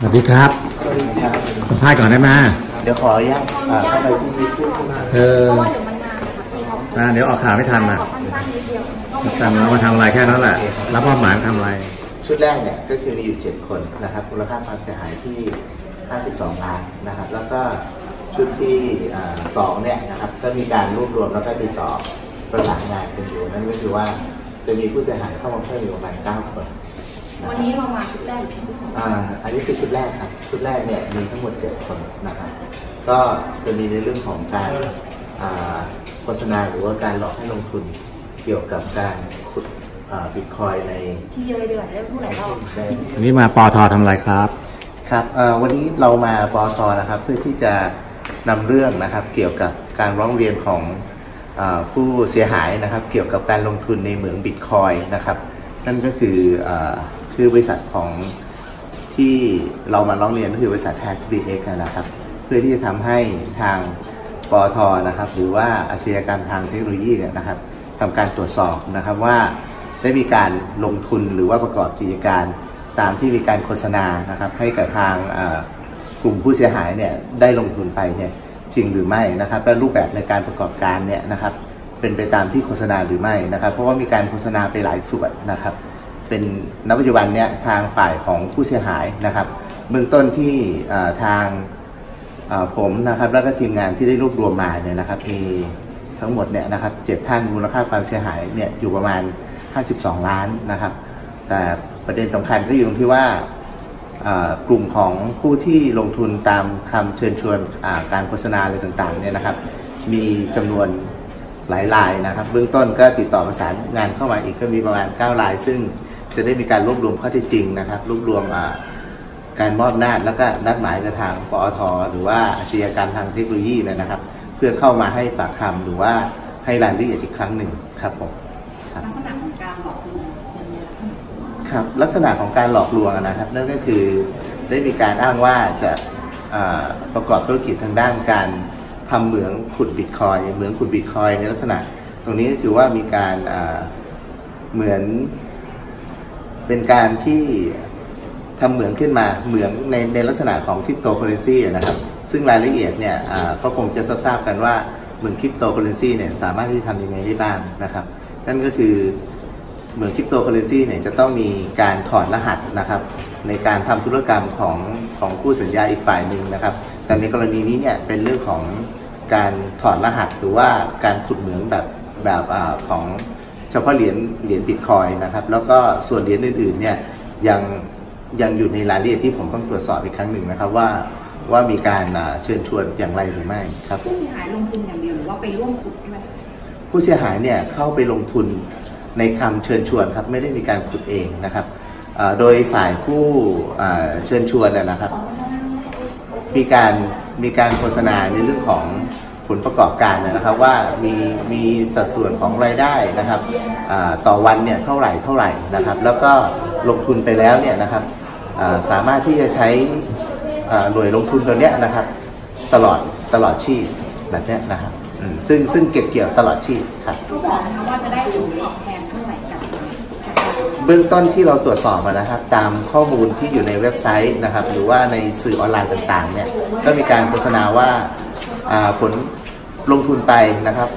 สวัสดีครับสัมภาษณ์ก่อนได้ไหมเดี๋ยวขออนุญาตอ่าเข้าไปที่ผู้เธอเพราะว่าเดี๋ยวมันนานนะคะพี่เขาอ่าเดี๋ยวออกข่าวไม่ทันนะขอสั้นๆนิดเดียวต้องจำแล้วมาทำอะไรแค่นั้นแหละ รับมอบหมายมาทำอะไร ชุดแรกเนี่ยก็คือมีอยู่ 7 คนนะครับมูลค่าความเสียหายที่ 52 ล้านนะครับ แล้วก็ชุดที่อ่าสองเนี่ยนะครับก็มีการรวบรวมแล้วก็ติดต่อประสานงานกันอยู่นั่นก็คือว่าจะมีผู้เสียหายเข้ามาเพิ่มอยู่ประมาณ9คนนะ วันครับนี้เรามาชุดแรกหรือชุดที่สองอ่าอันนี้คือชุดแรกครับ ชุดแรกเนี่ยมีทั้งหมด7คนนะครับก็จะมีในเรื่องของการอ่าโฆษณาหรือว่าการหลอกให้ลงทุนเกี่ยวกับการขุดบิตคอยในทีเดียวเลยดีกว่าได้พูดหลายรอบในวันนี้มาปอททำอะไรครับครับเอ่อวันนี้เรามาปอทนะครับเพื่อที่จะนำเรื่องนะครับเกี่ยวกับการร้องเรียนของเออผู้เสียหายนะครับ เกี่ยวกับการลงทุนในเหมืองบิตคอยนะครับ นั่นก็คือ เออชื่อบริษัทของที่เรามาร้องเรียนก็คือบริษัท h a s b x นะครับ เพื่อที่จะทำให้ทางปอทนะครับ หรือว่าอาชญากรรมทางเทคโนโลยีเนี่ยนะครับทำการตรวจสอบนะครับว่าได้มีการลงทุนหรือว่าประกอบกิจการตามที่มีการโฆษณานะครับ ให้กับทางกลุ่มผู้เสียหายเนี่ยได้ลงทุนไปเนี่ยจริงหรือไม่นะครับ และรูปแบบในการประกอบการเนี่ยนะครับ เป็นไปตามที่โฆษณาหรือไม่นะครับ เพราะว่ามีการโฆษณาไปหลายส่วนนะครับ เป็นณปัจจุบันเนี่ยทางฝ่ายของผู้เสียหายนะครับ เบื้องต้นที่ทางผมนะครับแล้วก็ทีมงานที่ได้รวบรวมมาเนี่ยนะครับมีทั้งหมดเนี่ยนะครับเจ็ดท่านมูลค่าความเสียหายเนี่ยอยู่ประมาณ 52 ล้านนะครับ แต่ประเด็นสำคัญก็อยู่ตรงที่ว่ากลุ่มของผู้ที่ลงทุนตามคำเชิญชวนการโฆษณาอะไรต่างๆเนี่ยนะครับ มีจำนวนหลายรายนะครับ เบื้องต้นก็ติดต่อประสานงานเข้ามาอีกก็มีประมาณ 9 ราย ซึ่ง จะได้มีการรวบรวมข้อเท็จจริงนะครับรวบรวมอ่าการมอบหน้าจแล้วก็นัดหมายกับทางปอทหรือว่าอาชญากรรมทางเทคโนโลยีเนยนะครับ เพื่อเข้ามาให้ปากคำหรือว่าให้รายละเอียดอีกครั้งหนึ่งครับผมครับลักษณะของการหลอกลวงเป็นลักษณะครับลักษณะของการหลอกลวงนะครับ นั่นก็คือได้มีการอ้างว่าจะอ่าประกอบธุรกิจทางด้านการทำเหมืองขุดบิตคอยน์เหมืองขุดบิตคอยน์ในลักษณะ ตรงนี้ก็คือว่ามีการอ่าเหมือน เป็นการที่ทำเหมืองขึ้นมาเหมืองในในลักษณะของคริปโตเคอเรนซีนะครับ ซึ่งรายละเอียดเนี่ยอ่าก็คงจะทราบกันว่าเหมืองคริปโตเคอเรนซีเนี่ยสามารถที่จะทำยังไงได้บ้างนะครับ นั่นก็คือเหมือนคริปโตเคอเรนซีเนี่ยจะต้องมีการถอดรหัสนะครับ ในการทำธุรกรรมของของคู่สัญญาอีกฝ่ายหนึ่งนะครับ แต่ในกรณีนี้เนี่ยเป็นเรื่องของการถอดรหัสหรือว่าการขุดเหมืองแบบแบบอาของ เฉพาะเหรียญเหรียญบิตคอยนะครับ แล้วก็ส่วนเหรียญอื่นๆเนี่ยยังยังอยู่ในรายละเอียดที่ผมต้องตรวจสอบอีกครั้งหนึ่งนะครับว่าว่ามีการอ่าเชิญชวนอย่างไรหรือไม่ครับผู้เสียหายลงทุนอย่างเดียวหรือว่าไปร่วมขุดด้วยผู้เสียหายเนี่ยเข้าไปลงทุนในคำเชิญชวนครับไม่ได้มีการขุดเองนะครับเอ่อโดยฝ่ายผู้เอ่อเชิญชวนนะนะครับ มีการมีการโฆษณาในเรื่องของ ผลประกอบการนะครับว่ามีมีสัดส่วนของรายได้นะครับอ่าต่อวันเนี่ยเท่าไหร่เท่าไหร่นะครับ แล้วก็ลงทุนไปแล้วเนี่ยนะครับอ่าสามารถที่จะใช้อ่าหน่วยลงทุนตัวเนี้ยนะครับ ตลอดตลอดชีพแบบเนี้ยนะครับอืมซึ่งซึ่งเก็บเกี่ยวตลอดชีพครับเขาบอกนะคะว่าจะได้ผลตอบแทนเท่าไหร่จากจากการเบื้องต้นที่เราตรวจสอบมานะครับ ตามข้อมูลที่อยู่ในเว็บไซต์นะครับ หรือว่าในสื่อออนไลน์ต่างๆเนี่ยก็มีการโฆษณาว่าอ่าผล ลงทุนไปนะครับ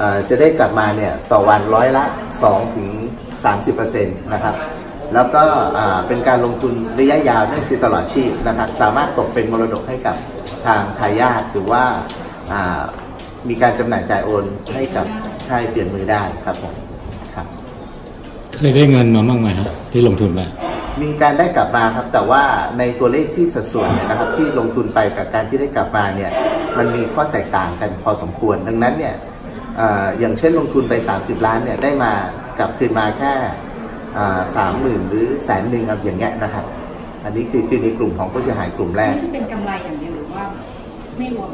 อ่าจะได้กลับมาเนี่ยต่อวันร้อยละ2ถึง30%นะครับแล้วก็อ่าเป็นการลงทุนระยะยาวนั่นคือตลอดชีพนะครับสามารถตกเป็นมรดกให้กับทางทายาทหรือว่าอ่ามีการจำหน่ายจ่ายโอนให้กับชายเปลี่ยนมือได้ครับผมครับเคยได้เงินมาบ้างไหมครับที่ลงทุนไปมีการได้กลับมาครับแต่ว่าในตัวเลขที่สัดส่วนเนี่ยนะครับที่ลงทุนไปกับการที่ได้กลับมาเนี่ย มันมีข้อแตกต่างกันพอสมควร ดังนั้นเนี่ยเอ่ออย่างเช่นลงทุนไป 30 ล้านเนี่ยได้มากลับคืนมาแค่สามหมื่นหรือแสนหนึ่งอย่างเงี้ยนะครับ อันนี้คือคือในกลุ่มของผู้เสียหายกลุ่มแรกนี่คือเป็นกำไรอย่างเดียวหรือว่าไม่รวม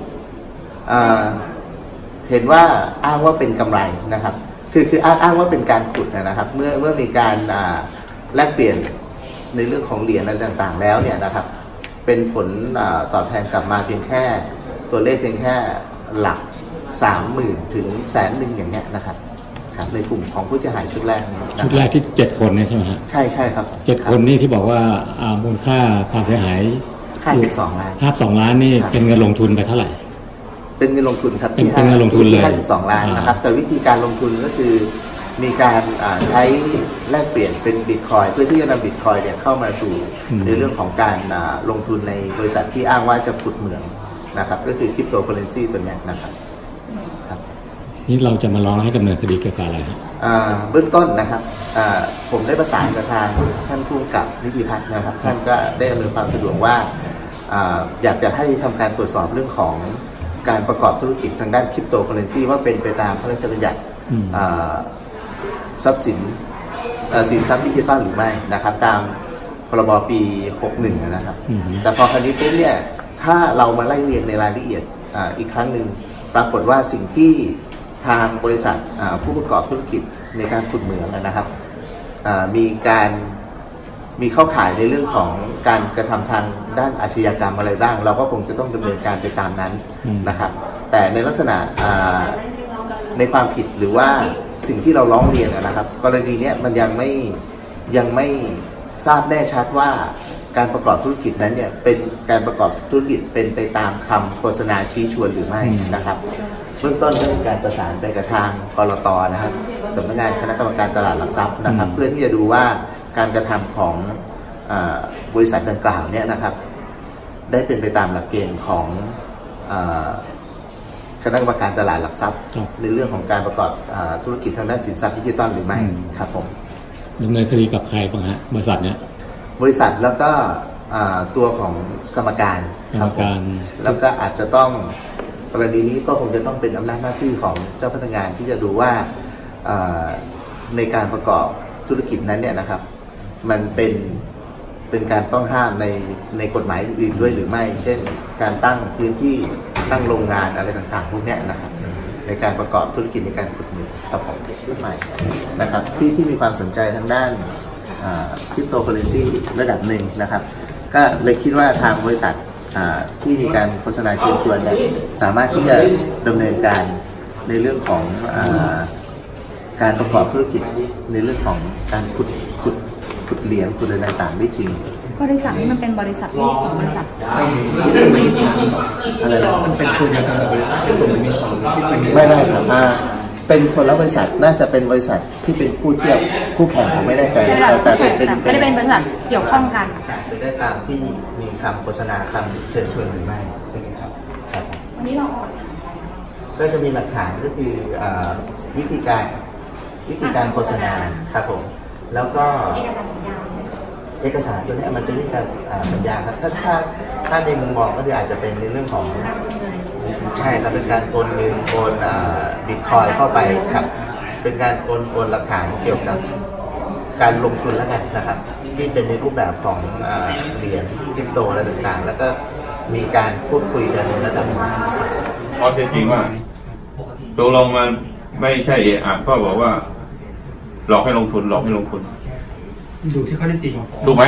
อ่าเห็นว่าอ้างว่าเป็นกำไรนะครับ คือคืออ้างอ้างว่าเป็นการขุดนะครับ เมื่อเมื่อมีการอ่าแลกเปลี่ยนในเรื่องของเหรียญอะไรต่างๆ แล้วเนี่ยนะครับ เป็นผลอาตอบแทนกลับมาเพียงแค่ ตัวเลขเพียงแค่หลักสามหมื่นถึงแสนหนึ่งอย่างเงี้ยนะครับครับในกลุ่มของผู้เสียหายชุดแรกนี้นะครับชุดแรกที่เจ็ดคนเนี่ยใช่ไหมฮะใช่ใช่ครับเจ็ดคนนี่ที่บอกว่าอ่ามูลค่าความเสียหายห้าสิบสองล้านห้าสองล้านนี่ครับเป็นเงินลงทุนไปเท่าไหร่ เป็นเงินลงทุนครับเป็นเป็นเงินลงทุนเลยห้าสิบสองล้านนะครับอ่าแต่วิธีการลงทุนก็คือมีการอ่าใช้แลกเปลี่ยนเป็นบิตคอยเพื่อที่จะนำบิตคอยเนี่ยเข้ามาสู่ในเรื่องของการอ่าลงทุนในบริษัทที่อ้างว่าจะขุดเหมือง นะครับ ก็คือคริปโตเคอเรนซีตัวเนี้ยนะครับครับนี่เราจะมาร้องให้ดำเนินคดีเกี่ยวกับอะไรฮะอ่าเบื้องต้นนะครับอ่าผมได้ประสานกับทางท่านผู้กำกับนิติพัฒน์นะครับ ท่านก็ได้อำนวยความสะดวกว่าอ่าอยากจะให้ทำการตรวจสอบเรื่องของการประกอบธุรกิจทางด้านคริปโตเคอเรนซีว่าเป็นไปตามพระราชบัญญัติอืมอ่าทรัพย์สินเอ่อสินทรัพย์ดิจิตอลหรือไม่นะครับ ตามพรบปี 61 นะครับอืมแต่พอคราวนี้ปุ๊บเนี่ย ถ้าเรามาไล่เรียงในรายละเอียดอาอีกครั้งหนึ่งปรากฏว่าสิ่งที่ทางบริษัทอ่าผู้ประกอบธุรกิจในการขุดเหมืองนะครับอ่ามีการมีเข้าข่ายในเรื่องของการกระทำทางด้านอาชญากรรมอะไรบ้าง เราก็คงจะต้องดำเนินการไปตามนั้นอืมนะครับ แต่ในลักษณะอ่าในความผิดหรือว่าสิ่งที่เราร้องเรียนนะครับ กรณีเนี้ยมันยังไม่ยังไม่ทราบแน่ชัดว่า การประกอบธุรกิจนั้นเนี่ยเป็นการประกอบธุรกิจเป็นไปตามคำโฆษณาชี้ชวนหรือไม่อืมนะครับเบื้องต้นก็มีการประสานไปกับทางกรตนะครับสำนักงานคณะกรรมการตลาดหลักทรัพย์นะครับ เพื่อที่จะดูว่าการกระทำของอาบริษัทดังกล่าวเนี่ยนะครับ ได้เป็นไปตามหลักเกณฑ์ของอาคณะกรรมการตลาดหลักทรัพย์ครับในเรื่องของการประกอบอาธุรกิจทางด้านสินทรัพย์ดิจิตอลหรือไม่อืมครับผมดำเนินคดีกับใครบ้างฮะบริษัทเนี้ย บริษัทแล้วก็อ่าตัวของกรรมการกรรมการคบผมแล้วก็อาจจะต้องกรณีนี้ก็คงจะต้องเป็นอำนาจหน้าที่ของเจ้าพนักงานที่จะดูว่าอ่าในการประกอบธุรกิจนั้นเนี่ยนะครับ มันเป็นเป็นการต้องห้ามในในกฎหมายอื่นด้วยหรือไม่ เช่น การตั้งพื้นที่ตั้งโรงงานอะไรต่างๆ พวกเนี้ยนะครับ ในการประกอบธุรกิจในการขุดเหมืองครับผมรุ่นใหม่นะครับ ที่ที่มีความสนใจทางด้าน คริปโตเคอเรนซีระดับหนึ่งนะครับ ก็เลยคิดว่าทางบริษัทอ่าที่มีการโฆษณาเชิญชวนเนี่ยสามารถที่จะดำเนินการในเรื่องของอาการประกอบธุรกิจในเรื่องของการขุดขุดขุดเหรียญขุดอะไรต่างๆได้จริง บริษัทนี้มันเป็นบริษัทลูกของบริษัทอะไรนะมันเป็นตัวเดียวกันกับบริษัทที่ผมมีสองที่เป็นไม่ได้ครับอ่า เป็นคนละบริษัทน่าจะเป็นบริษัทที่เป็นคู่เทียบคู่แข่งผมไม่แน่ใจไม่แต่ได้แต่เป็นเป็นไม่ได้เป็นบริษัทเกี่ยวข้องกันเป็นได้ตามที่มีคำโฆษณาคำเชิญชวนหรือไม่ใช่ไหมครับครับวันนี้เราออกก็จะมีหลักฐานก็คืออาวิธีการวิธีการโฆษณาครับผมแล้วก็เอกสารสัญญาเอกสารตัวเนี้ยมันจะมีการอ่าสัญญาครับถ้าถ้าถ้าในมุมมองก็คืออาจจะเป็นในเรื่องของ ใช่ครับเป็นการโอนเงินโอนบิตคอยเข้าไปครับ เป็นการโอนโอนหลักฐานเกี่ยวกับการลงทุนแล้วกันนะครับ ที่เป็นในรูปแบบของอ่าเหรียญคริปโตอะไรต่างๆ แล้วก็มีการพูดคุยกันในระดับหนึ่งข้อเท็จจริงว่าตกลงมันไม่ใช่เอะอะก็บอกว่า หลอกให้ลงทุนหลอกให้ลงทุนดูที่ข้อเท็จจริงถูกไหม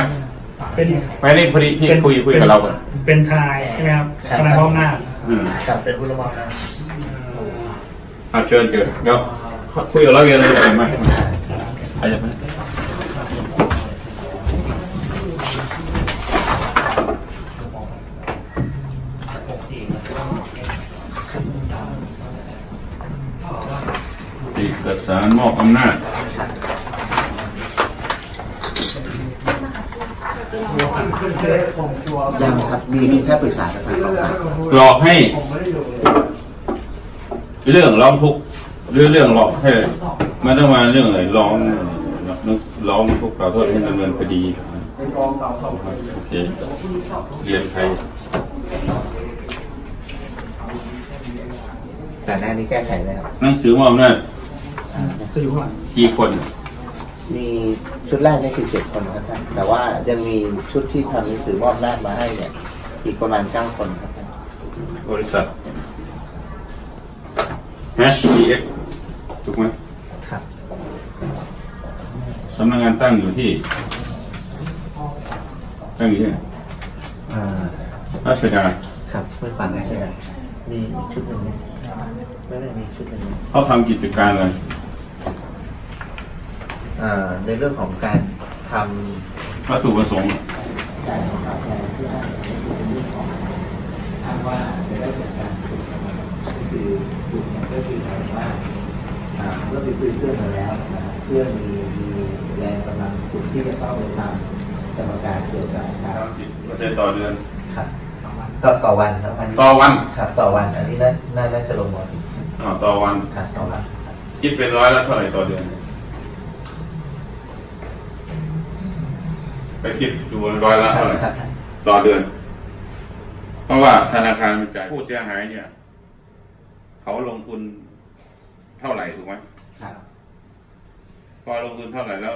เป็นไม่ได้พอดีที่คุยคุยกับเราอะเป็นทนายใช่ไหมครับทนายพร้อมหน้าจ อืมครับเป็นผู้ละมองนะอะเชิญเจอเดี๋ยวคุยกับเราเรียนเลยได้ไหมอาจจะไหมเอกสารมอบอำนาจ ยังครับ มีเพียงแค่ปรึกษากันครับหลอกให้ เรื่องร้องทุกข์หรือเรื่องหลอกให้ไม่ต้องมาเรื่องอะไรร้องร้องทุกข์กล่าวโทษให้ดำเนินคดีโอเคเรียนใครแต่หน้านี้แก้ไขไหมครับหนังสือมอบอำนาจจะอยู่ข้างหลังกี่คน มีชุดแรกนี่คือเจ็ดคนครับท่านแต่ว่ายังมีชุดที่ทำหนังสือมอบหน้าจมาให้เนี่ย อีกประมาณเก้าคนครับท่านบริษัท HDX ถูกไหมครับสำนักงานตั้งอยู่ที่ ตั้งอยู่ที่ไหนอ่าราชดาครับไม่ฟังใช่ไหมมีชุดหนึ่งไหมไม่ได้มีชุดหนึ่งไหมเขาทำกิจการอะไรอเอ่อ ในเรื่องของการทวัตถุประสงค์ำการตอบแทนที่อ้างในเรื่องของอ้างว่าจะได้จากการถูกก็คือถูกเนี่ยก็คือหมายถึงว่าอ่าเมื่อไปซื้อเครื่องมาแล้วนะครับเครื่องมีมีแรงกำลังถูกที่จะต้องไปทำสมการเกี่ยวกับการสิบเปอร์เซ็นต์ต่อเดือนครับต่อต่อวันครับอันนี้ต่อวันครับต่อวัน อันนี้น่าน่าน่าจะลงหมดอ่าต่อวันครับต่อวันคิดเป็นร้อยละเท่าไหร่ต่อเดือน ไปคิดดูร้อยละเท่าไหร่ครับต่อเดือน เพราะว่าธนาคารมันจ่ายผู้เสียหายเนี่ย เขาลงทุนเท่าไหร่ถูกไหมครับพอลงทุนเท่าไหร่แล้ว